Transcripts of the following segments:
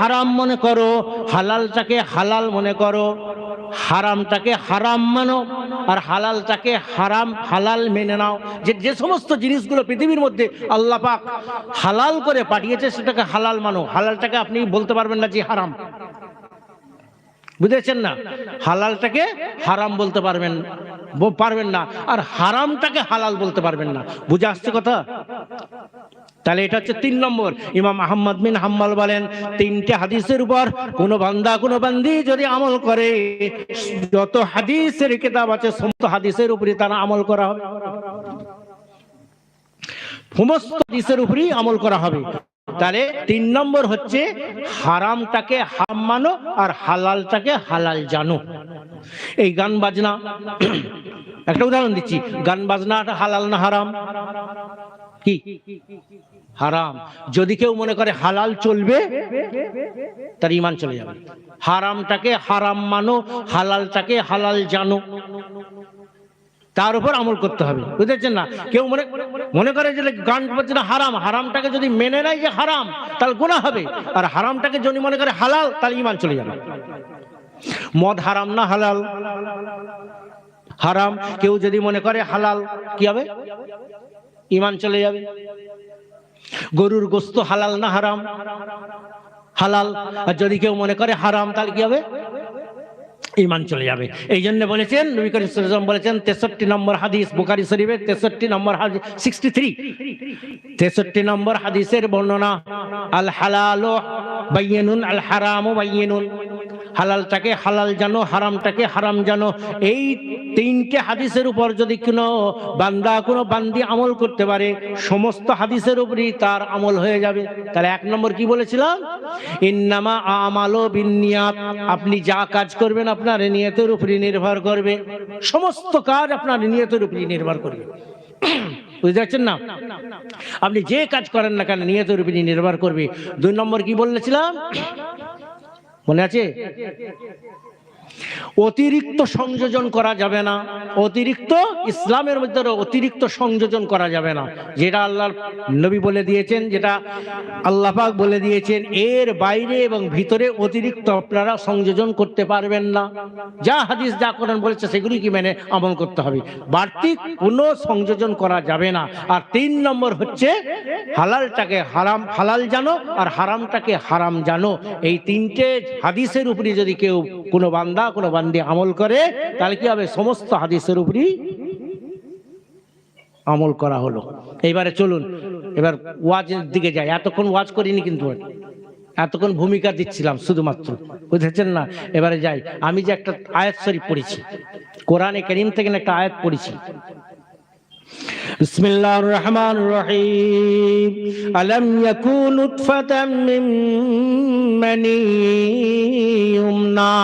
হারাম মনে করো, হালালটাকে হালাল মনে করো, হারামটাকে হারাম মানো, আর হালালটাকে হারাম হালাল মেনে নাও। যে যে সমস্ত জিনিসগুলো পৃথিবীর মধ্যে আল্লাহ পাক হালাল করে পাঠিয়েছে, সেটাকে হালাল মানো। হালালটাকে আপনি বলতে পারবেন না যে হারাম। বুঝেছেন না? হালালটাকে হারাম বলতে পারবেন। পারবেন না। আর হারামটাকে হালাল বলতে পারবেন না। বুঝে আসছে কথা? তাহলে এটা হচ্ছে তিন নম্বর। ইমাম আহম্মদ বিন হাম্মাল বলেন, তিনটে হাদিসের উপর কোন বান্দা, কোন বান্দি যদি আমল করে, যত হাদিসের কিতাব আছে, সমস্ত হাদিসের উপরে তারা আমল করা হবে। সমস্ত হাদিসের উপরেই আমল করা হবে। তাহলে তিন নম্বর হচ্ছে হারামটাকে হাম মানো আর হালালটাকে হালাল জানো। এই গান বাজনা, একটা উদাহরণ দিচ্ছি। গান বাজনাটা হালাল না হারাম? কি? হারাম। যদি কেউ মনে করে হালাল চলবে, তার ইমান চলে যাবে। হারামটাকে হারাম মানো, হালালটাকে হালাল জানো। তার উপর আমল করতে হবে। বুঝেছেন না? কেউ মনে মনে করে যে গান বাজনা হারাম। হারামটাকে যদি মেনে নেয় যে হারাম, তাহলে গুণা হবে। আর হারামটাকে যদি মনে করে হালাল, তাহলে ইমান চলে যাবে। মদ হারাম না হালাল? হারাম। কেউ যদি মনে করে হালাল, কি হবে? ইমান চলে যাবে। গরুর গোস্ত হালাল না হারাম? হালাল। আর যদি কেউ মনে করে হারাম, তাহলে কি হবে? ইমান চলে যাবে। এই জন্য বলেছেন, নবী করিম বলেছেন, তেষট্টি নম্বর হাদিস বুকারি শরীফের তেষট্টি নম্বর হাদিস সিক্সটি থ্রি তেষট্টি নম্বর হাদিসের বর্ণনা, আল হালাল বাইয়েনুন, আল হারাম বাইয়েনুন। হালালটাকে হালাল জানো, হারামটাকে হারাম জানো, এই তিনটে হাদিসের উপর যদি কোনো বান্দা, কোনো বান্দি আমল করতে পারে, সমস্ত হাদিসের উপরই তার আমল হয়ে যাবে। তাহলে এক নম্বর কি বলেছিলাম? ইন্নামা আমালো বিনিয়াত আপনি যা কাজ করবেন আপনার নিয়তের উপরই নির্ভর করবে। সমস্ত কাজ আপনার নিয়তের উপরই নির্ভর করবে। বুঝতে পারছেন না? আপনি যে কাজ করেন না কেন নিয়তের উপরই নির্ভর করবে। দুই নম্বর কি বলেছিলাম? মনে আছে? অতিরিক্ত সংযোজন করা যাবে না। অতিরিক্ত ইসলামের মধ্যে অতিরিক্ত সংযোজন করা যাবে না। যেটা আল্লাহর নবী বলে দিয়েছেন, যেটা আল্লাহ পাক বলে দিয়েছেন, এর বাইরে এবং ভিতরে অতিরিক্ত আপনারা সংযোজন করতে পারবেন না। যা হাদিস, যা করেন বলেছে, সেগুলি কি মেনে আমল করতে হবে। বাড়তি কোনো সংযোজন করা যাবে না। আর তিন নম্বর হচ্ছে, হালালটাকে হারাম, হালাল জানো আর হারামটাকে হারাম জানো। এই তিনটে হাদিসের উপরে যদি কেউ কোনো বান্দা কোনো বান্দি আমল করে, তাহলে কি হবে? সমস্ত হাদিসের উপরই আমল করা হলো। এবারে চলুন, এবার ওয়াজের দিকে যাই। এতক্ষণ ওয়াজ করিনি কিন্তু এতক্ষণ ভূমিকা দিচ্ছিলাম শুধুমাত্র। বুঝেছেন না? এবারে যাই। আমি যে একটা আয়াত শরীফ পড়েছি। কোরআনে করিম থেকে একটা আয়াত পড়েছি। بسم الله الرحمن الرحيم ألم يكن نطفة من مني يمنى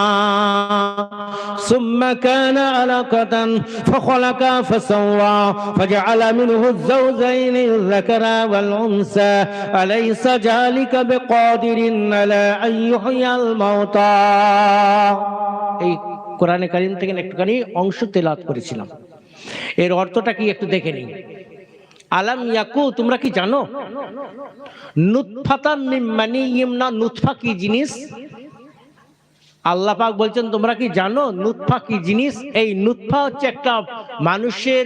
ثم كان علقة فخلق فسوى فجعل منه الزوجين الذكر والأنثى أليس ذلك بقادر على أن يحيي الموتى এই কোরআনে কারিম থেকে একটুখানি অংশ তেলাত করেছিলাম এর অর্থটা কি একটু দেখে নিন আলাম ইয়াকু, তোমরা কি জানো? নুৎফাতাম মিন মানিয়িম না নুৎফা কি জিনিস? আল্লাহ পাক বলছেন, তোমরা কি জানো? নুৎফা কি জিনিস? এই নুৎফা হচ্ছে একটা মানুষের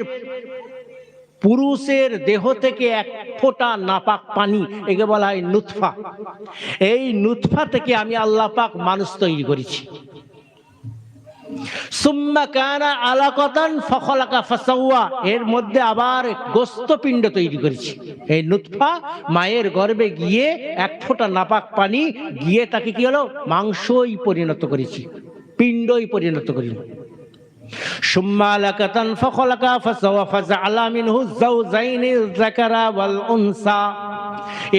পুরুষের দেহ থেকে এক ফোঁটা নাপাক পানি, একে বলা হয় নুৎফা। এই নুৎফা থেকে আমি আল্লাহ পাক মানুষ তৈরি করেছি। সুম্মা কানা ফখলাকা ফাসাওয়া এর মধ্যে আবার গোস্ত পিণ্ড তৈরি করেছি। এই নুতফা মায়ের গর্ভে গিয়ে এক ফোঁটা নাপাক পানি গিয়ে তাকে কি হলো? মাংসই পরিণত করেছি। পিণ্ডই পরিণত করি ফখলাকা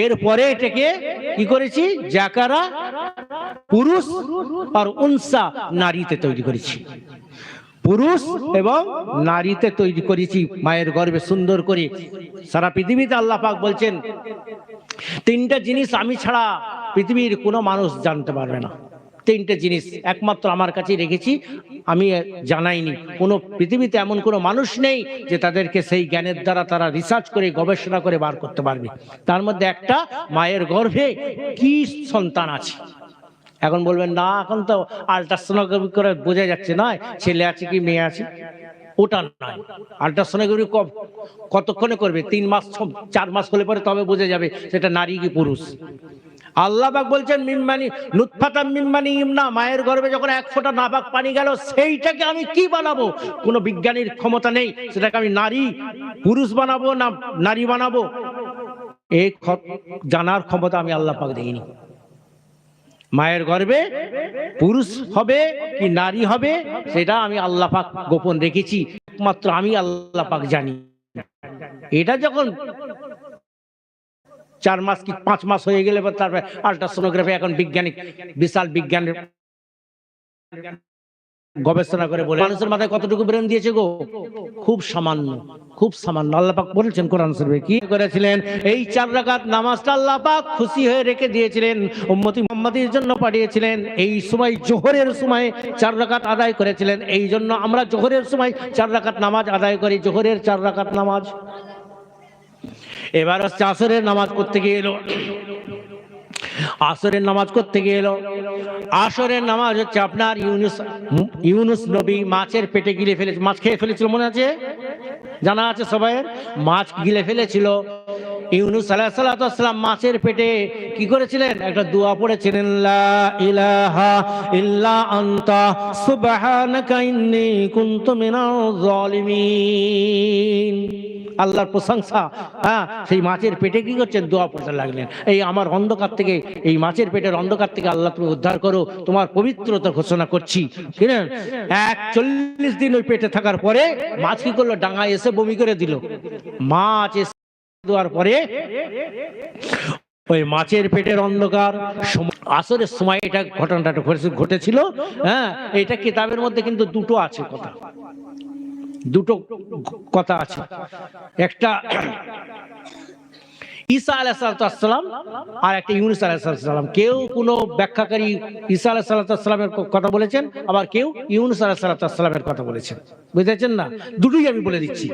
এরপরে এটাকে কি করেছি? জাকারা পুরুষ আর উনসা নারীতে তৈরি করেছি। পুরুষ এবং নারীতে তৈরি করেছি, মায়ের গর্ভে সুন্দর করে। সারা পৃথিবীতে আল্লাহ পাক বলছেন, তিনটা জিনিস আমি ছাড়া পৃথিবীর কোনো মানুষ জানতে পারবে না। তিনটে জিনিস একমাত্র আমার কাছে রেখেছি, আমি জানাইনি। কোনো পৃথিবীতে এমন কোনো মানুষ নেই যে তাদেরকে সেই জ্ঞানের দ্বারা তারা রিসার্চ করে, গবেষণা করে বার করতে পারবে। তার মধ্যে একটা, মায়ের গর্ভে কি সন্তান আছে? এখন বলবেন, না, এখন তো আল্ট্রাসোনোগ্রাফি করে বোঝা যাচ্ছে নয়, ছেলে আছে কি, মেয়ে আছে? ওটা নয়। আল্ট্রাসোনোগ্রাফি কতক্ষণে করবে? তিন মাস চার মাস হলে পরে তবে বোঝা যাবে সেটা নারী কি পুরুষ। আল্লাহ পাক বলছেন, মিম্মানি, নুৎফাতাম মিম্মানি ইমনা মায়ের গর্ভে যখন এক ফোঁটা নাপাক পানি গেল, সেইটাকে আমি কি বানাবো? কোনো বিজ্ঞানীর ক্ষমতা নেই, সেটাকে আমি নারী, পুরুষ বানাবো না নারী বানাবো? এই জানার ক্ষমতা আমি আল্লাহ পাক দেইনি। মায়ের গর্বে পুরুষ হবে কি নারী হবে, সেটা আমি আল্লাহ পাক গোপন রেখেছি। একমাত্র আমি আল্লাহ পাক জানি। এটা যখন চার মাস কি পাঁচ মাস হয়ে গেলে তারপরে আল্ট্রাসোনোগ্রাফি এখন বিজ্ঞানিক, বিশাল বিজ্ঞানের গবেষণা করে বলে, মানুষের মাথায় কতটুকু ব্রেন দিয়েছে গো? খুব সামান্য খুব সামান্য। আল্লাহ পাক বলেছেন কোরআন শরীফে কি করেছিলেন? এই চার রাকাত নামাজটা আল্লাহ পাক খুশি হয়ে রেখে দিয়েছিলেন, উম্মতি মুহাম্মাদির জন্য পাঠিয়েছিলেন। এই সময় জোহরের সময় চার রাকাত আদায় করেছিলেন। এই জন্য আমরা জোহরের সময় চার রাকাত নামাজ আদায় করি। জোহরের চার রাকাত নামাজ। এবার হচ্ছে আসরের নামাজ করতে গিয়ে এলো। আসরের নামাজ করতে গিয়ে এলো আসরের নামাজ হচ্ছে আপনার ইউনুস ইউনুস নবী মাছের পেটে গিলে ফেলেছে মাছ খেয়ে ফেলেছিল মনে আছে? জানা আছে সবাইয়ের মাছ গিলে ফেলেছিল। ইউনুস আলাইসাল্লাম মাছের পেটে কি করেছিলেন? একটা দোয়া পড়েছিলেন ইলাহা ইল্লা আনতা, সুবহানাকা ইন্নী কুনতু মিনাজ জালিমিন আল্লাহর প্রশংসা। হ্যাঁ সেই মাছের পেটে কি করছেন? দোয়া পড়তে লাগলেন। এই আমার অন্ধকার থেকে, এই মাছের পেটের অন্ধকার থেকে আল্লাহ তুমি উদ্ধার করো। তোমার পবিত্রতা ঘোষণা করছি। কিনেন এক চল্লিশ দিন ওই পেটে থাকার পরে মাছ কি করল? ডাঙায় এসে বমি করে দিল। মাছ এসে দেওয়ার পরে ওই মাছের পেটের অন্ধকার আসরের সময় এটা ঘটনাটা ঘটেছিল। হ্যাঁ এটা কিতাবের মধ্যে কিন্তু দুটো আছে কথা। দুটো কথা আছে। একটা ঈসা আলাইসালাম আর একটা ইউনুস আলাইসালাম কেউ কোনো ব্যাখ্যাকারী ঈসা আলাইসালামের কথা বলেছেন, আবার কেউ ইউনুস আলাইসালামের কথা বলেছেন। বুঝতেছেন না? দুটোই আমি বলে দিচ্ছি।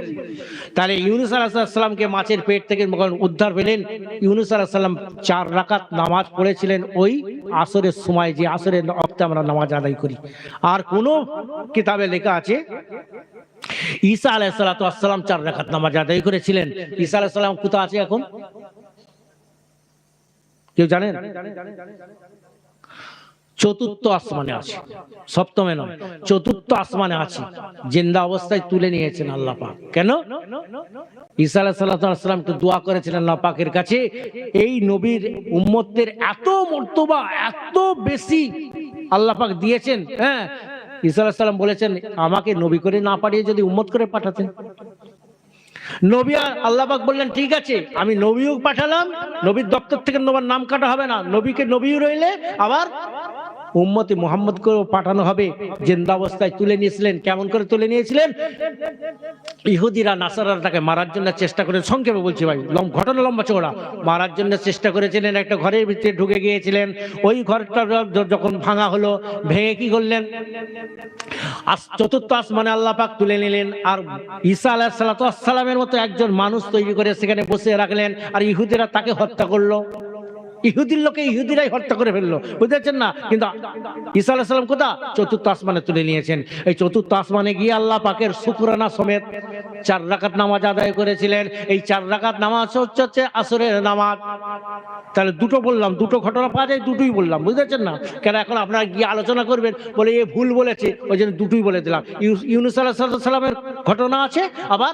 তাহলে ইউনুস আলাইসালামকে মাছের পেট থেকে উদ্ধার পেলেন, ইউনুস আলাইসাল্লাম চার রাকাত নামাজ পড়েছিলেন ওই আসরের সময়, যে আসরের অক্তে আমরা নামাজ আদায় করি। আর কোন কিতাবে লেখা আছে ঈসা আলাহ আলাইসালাম চার রাকাত নামাজ আদায় করেছিলেন। ঈসা আলাইসালাম কোথা আছে এখন? কেউ জানেন? চতুর্থ আসমানে আছে। সপ্তমে নয়, চতুর্থ আসমানে আছে। জিন্দা অবস্থায় তুলে নিয়েছেন আল্লাহ পাক। কেন? ঈসা আলাইসাল্লাম একটু দোয়া করেছিলেন আল্লাহ পাকের কাছে, এই নবীর উম্মতের এত মর্তবা, এত বেশি আল্লাহ পাক দিয়েছেন হ্যাঁ ঈসা বলেছেন, আমাকে নবী করে না পাঠিয়ে যদি উম্মত করে পাঠাতেন। নবী আল্লাহবাক বললেন, ঠিক আছে, আমি নবীও পাঠালাম, নবীর দপ্তর থেকে তোমার নাম কাটা হবে না। নবীকে নবীও রইলে আবার উম্মতি মোহাম্মদ করে পাঠানো হবে। জিন্দা অবস্থায় তুলে নিয়েছিলেন, কেমন করে তুলে নিয়েছিলেন? ইহুদিরা নাসারা তাকে মারার জন্য চেষ্টা করে, সংক্ষেপে বলছি ভাই ঘটনা লম্বা চওড়া। মারার জন্য চেষ্টা করেছিলেন, একটা ঘরের ভিতরে ঢুকে গিয়েছিলেন। ওই ঘরটা যখন ভাঙা হলো, ভেঙে কি করলেন? চতুর্থ আসমানে আল্লাহ পাক তুলে নিলেন, আর ঈসা আলাহ সালামের মতো একজন মানুষ তৈরি করে সেখানে বসে রাখলেন, আর ইহুদিরা তাকে হত্যা করল। ইহুদির লোকে ইহুদিরাই হত্যা করে ফেলল। বুঝতে না? কিন্তু ঈসা আলাহ সাল্লাম কোথা চতুর্থ আসমানে তুলে নিয়েছেন। এই চতুর্থ আসমানে গিয়ে আল্লাহ পাকের শুকুরানা সমেত চার রাকাত নামাজ আদায় করেছিলেন। এই চার রাকাত নামাজ হচ্ছে হচ্ছে আসরের নামাজ। তাহলে দুটো বললাম, দুটো ঘটনা পাওয়া যায়, দুটোই বললাম বুঝতেছেন না? কেন এখন আপনারা গিয়ে আলোচনা করবেন? বলে, এ ভুল বলেছে। ওই জন্য দুটোই বলে দিলাম। ইউ- ইউনুস আলাহ সাল্লামের ঘটনা আছে, আবার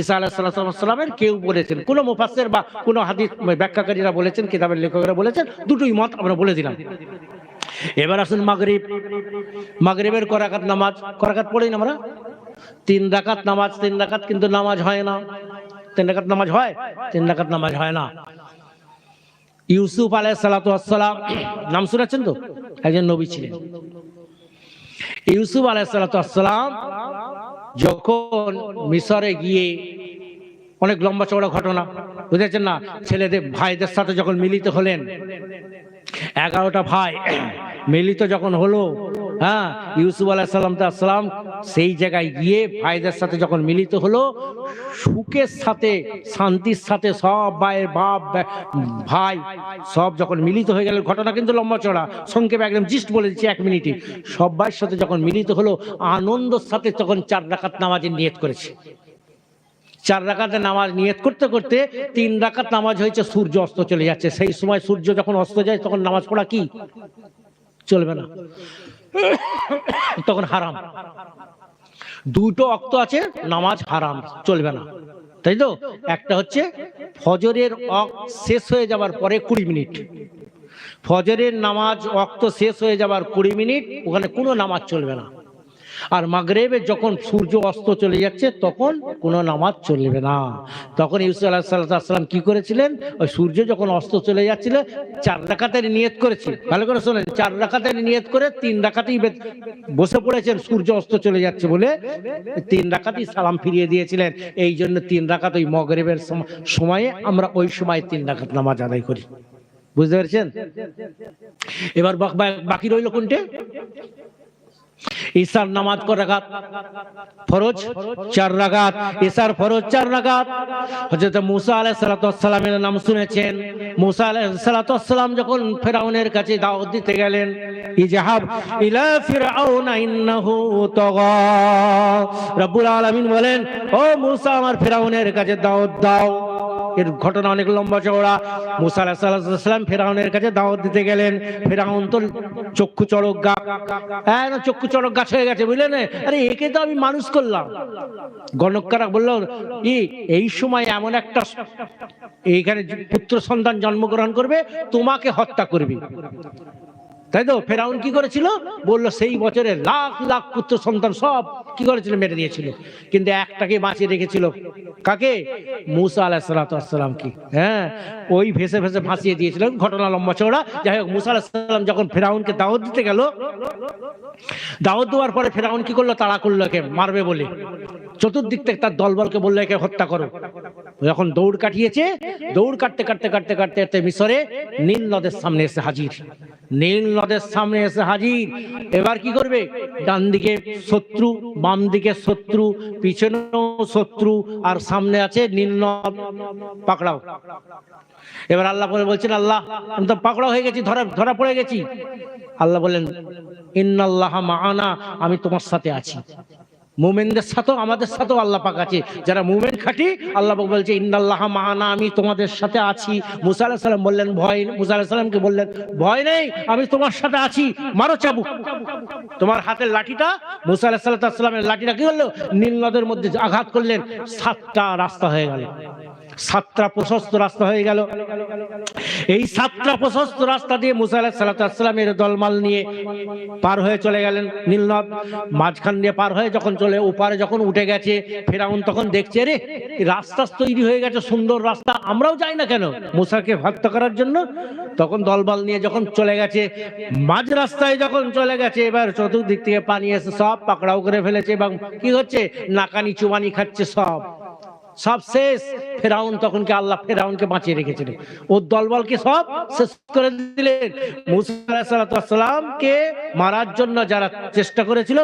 ঈসা আলাহ সাল্লামের কেউ বলেছেন, কোনো মুফাসের বা কোনো হাদিস ব্যাখ্যাকারীরা বলেছেন, কিতাবের লেখকরা বলেছেন, দুটোই মত আমরা বলে দিলাম। এবার আসুন মাগরিব। মাগরিবের করাকাত নামাজ, করাকাত পড়ি না আমরা? তিন রাকাত নামাজ, তিন রাকাত কিন্তু নামাজ হয় না। তিন রাকাত নামাজ হয়? তিন রাকাত নামাজ হয় না। ইউসুফ আলাই নাম শুনেছেন তো? একজন নবী ছিলেন। ইউসুফ আলাই যখন মিশরে গিয়ে অনেক লম্বা চড়া ঘটনা, বুঝেছেন না? ছেলেদের ভাইদের সাথে যখন মিলিত হলেন, এগারোটা ভাই মিলিত যখন হলো হ্যাঁ ইউসুফ আলাহ সাল্লাম আসসালাম সেই জায়গায় গিয়ে ভাইদের সাথে যখন মিলিত হলো, সুখের সাথে, শান্তির সাথে সব ভাইয়ের বাপ, ভাই সব যখন মিলিত হয়ে গেল, ঘটনা কিন্তু লম্বা চড়া সংক্ষেপে একদম জিস্ট বলে দিচ্ছি এক মিনিটে। সব ভাইয়ের সাথে যখন মিলিত হলো, আনন্দর সাথে তখন চার রাকাত নামাজের নিয়ত করেছে। চার রাকাতে নামাজ নিয়ত করতে করতে তিন রাকাত নামাজ হয়েছে, সূর্য অস্ত চলে যাচ্ছে। সেই সময় সূর্য যখন অস্ত যায়, তখন নামাজ পড়া কি? চলবে না। তখন হারাম। দুটো অক্ত আছে, নামাজ হারাম, চলবে না। তাই তো? একটা হচ্ছে ফজরের অক শেষ হয়ে যাবার পরে কুড়ি মিনিট। ফজরের নামাজ অক্ত শেষ হয়ে যাবার কুড়ি মিনিট, ওখানে কোনো নামাজ চলবে না। আর মাগরেবে যখন সূর্য অস্ত চলে যাচ্ছে, তখন কোনো নামাজ চলবে না। তখন ইউসুফ আল্লাহ সাল্লাম কি করেছিলেন? ওই সূর্য যখন অস্ত চলে যাচ্ছিল, চার রাকাতের নিয়ত করেছি ভালো করে শোনেন, চার রাকাতের নিয়ত করে তিন রাকাতেই বে- বসে পড়েছেন, সূর্য অস্ত চলে যাচ্ছে বলে তিন রাকাতই সালাম ফিরিয়ে দিয়েছিলেন। এই জন্য তিন রাকাত ওই মগরেবের সময়ে আমরা ওই সময় তিন রাকাত নামাজ আদায় করি। বুঝতে পেরেছেন? এবার বাকি রইল কোনটে? ঈশার নামাজ কয় রাকাত? ফরজ? চার রাকাত। ঈশার ফরজ চার রাকাত। হযরত মুসা আলাইহিস সালাতু সালামের নাম শুনেছেন। মুসা আলাইহিস সালাতু সালাম যখন ফেরাউনের কাছে দাওয়াত দিতে গেলেন, ইজাহাব ইলা ফিরআউনা ইন্নাহু তাগা। রব্বুল আলামিন বলেন, ও মুসা, আমার ফেরাউনের কাছে দাওয়াত দাও। এর ঘটনা অনেক লম্বা চওড়া। মুসা আলাহিসাল্লাম ফেরাউনের কাছে দাওয়াত দিতে গেলেন। ফেরাউন তো চক্ষু চড়ক গা। হ্যাঁ চক্ষু চড়ক গাছ হয়ে গেছে, বুঝলেন? আরে, একে তো আমি মানুষ করলাম। গণকারা বলল, ই, এই সময় এমন একটা এইখানে পুত্র সন্তান জন্মগ্রহণ করবে, তোমাকে হত্যা করবে। তাই তো? ফেরাউন কি করেছিল? বলল, সেই বছরে লাখ লাখ পুত্র, সন্তান সব কি করেছিল? মেরে দিয়েছিল। কিন্তু একটাকে বাঁচিয়ে রেখেছিল। কাকে? মুসা আলাহিসাল্লাম কি হ্যাঁ ওই ভেসে ভেসে ভাসিয়ে দিয়েছিল ঘটনা লম্বা চওড়া। যাই হোক, মুসা আলাহিসাল্লাম যখন ফেরাউনকে দাওয়াত দিতে গেল, দাওয়াত দেওয়ার পরে ফেরাউন কি করল? তাড়া করল একে, মারবে বলে। চতুর্দিক থেকে তার দলবলকে বলল, একে হত্যা করো। যখন দৌড় কাটিয়েছে, দৌড় কাটতে কাটতে কাটতে কাটতে কাটতে মিশরে নীল নদের সামনে এসে হাজির। নীল নদের সামনে এসে হাজির। এবার কি করবে? ডান দিকে শত্রু বাম দিকে শত্রু, পিছনেও শত্রু, আর সামনে আছে নীল নদ। পাকড়াও। এবার আল্লাহ করে বলছেন, আল্লাহ, আমি তো পাকড়াও হয়ে গেছি, ধরা ধরা পড়ে গেছি। আল্লাহ বলেন ইন্নাল্লাহ মাআনা, আমি তোমার সাথে আছি। মুমেনদের সাথেও আমাদের সাথেও আল্লাহ পাক আছে। যারা মোমেন খাটি, আল্লাহ পাক বলছে ইন্দাল্লাহ মাহানা আমি তোমাদের সাথে আছি। মুসা আলাইহিস সালাম বললেন, ভয় মুসা আলাইহিস সালামকে বললেন, ভয় নেই, আমি তোমার সাথে আছি। মারো চাবুক। তোমার হাতের লাঠিটা, মুসা আলাইহিস সাল্লামের লাঠিটা কি হলো? নীল নদের মধ্যে আঘাত করলেন, সাতটা রাস্তা হয়ে গেল। সাতটা প্রশস্ত রাস্তা হয়ে গেল। এই সাতটা প্রশস্ত রাস্তা দিয়ে মুসা আলাহ দলমাল নিয়ে পার হয়ে চলে গেলেন নীলনদ। মাঝখান দিয়ে পার হয়ে যখন চলে, ওপারে যখন উঠে গেছে, ফেরাউন তখন দেখছে রে রাস্তা তৈরি হয়ে গেছে, সুন্দর রাস্তা, আমরাও যাই না কেন? মুসাকে হত্যা করার জন্য তখন দলবল নিয়ে যখন চলে গেছে, মাঝ রাস্তায় যখন চলে গেছে, এবার চতুর্দিক থেকে পানি এসে সব পাকড়াও করে ফেলেছে এবং কি হচ্ছে? নাকানি চুবানি খাচ্ছে সব। সব শেষ। ফেরাউন তখন কি আল্লাহ ফেরাউনকে বাঁচিয়ে রেখেছিলেন ওর দলবলকে সব শেষ করে দিলেন? মুসা আলাহিসাল্লামকে মারার জন্য যারা চেষ্টা করেছিল